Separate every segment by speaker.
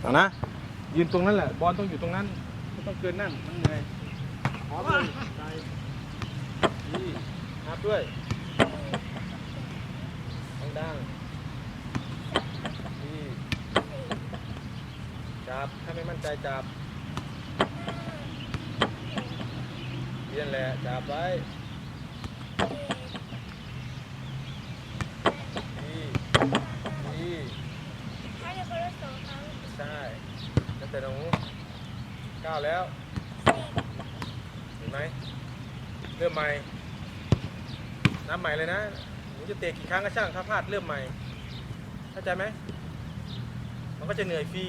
Speaker 1: เอานะ ยืนตรงนั้นแหละ บอลต้องอยู่ตรงนั้น ไม่ต้องเกินนั่น มันเหนื่อยพร้อมเลยไปดีนับด้วยดังๆดีจับ ถ้าไม่มั่นใจจับเรียนแหละ จับไว้ ดีดี
Speaker 2: ให้เดี๋ยวคนละสองครั้ง
Speaker 1: ใช่แล้วแต่หนู ก้าวแล้ว เห็นไหมเริ่มใหม่นับใหม่เลยนะหนูจะเตะกี่ครั้งก็ช่างถ้าพลาดเริ่มใหม่ เข้าใจไหม มันก็จะเหนื่อยฟรี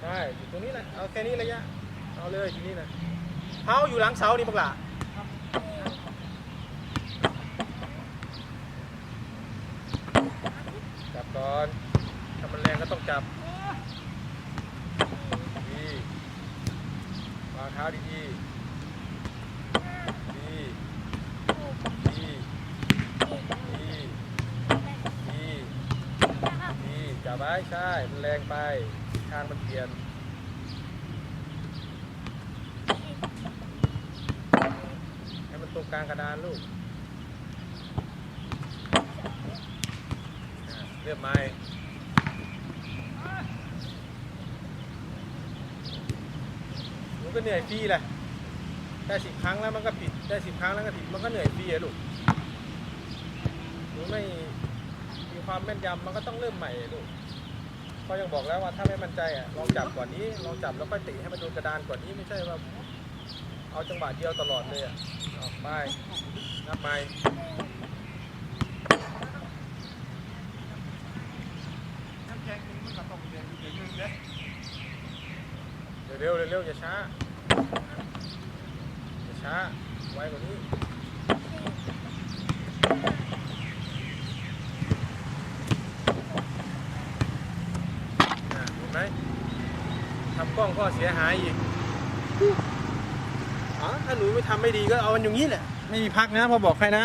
Speaker 1: ใช่ อยู่ตรงนี้แหละเอาแค่นี้ระยะ เอาเลยอยู่นี่นะเท้าอยู่หลังเสานี่บักหล่ะจับก่อน งก็ต้องจับดีวางเท้าดีๆดีดีดีดีดีจับไว้ใช่มันแรงไปทางมันเปลี่ยนให้มันตรงกลางกระดานลูกเรียบไม้หนู ก็เหนื่อยฟรีแหละได้สิบครั้งแล้วมันก็ผิด ได้สิบครั้งแล้วก็ผิด มันก็เหนื่อยฟรีอะลูกหนูไม่มีความแม่นยำมันก็ต้องเริ่มใหม่ลูกก็ยังบอกแล้วว่าถ้าไม่มั่นใจอะลองจับก่อนนี้ลองจับแล้วค่อยตะให้มันโดนกระดานก่อนนี้ไม่ใช่ว่าเอาจังหวะเดียวตลอดเลยอะออกไปนับไปเร็วๆเยอะเลย เร็วๆอย่าช้าอย่าช้าไวกว่านี้เห็นไหมทำกล้องก็เสียหายอีกอ๋อถ้าหนูไม่ทำไม่ดีก็เอามันอย่างนี้แหละ ไม่มีพักนะพอบอกใครนะ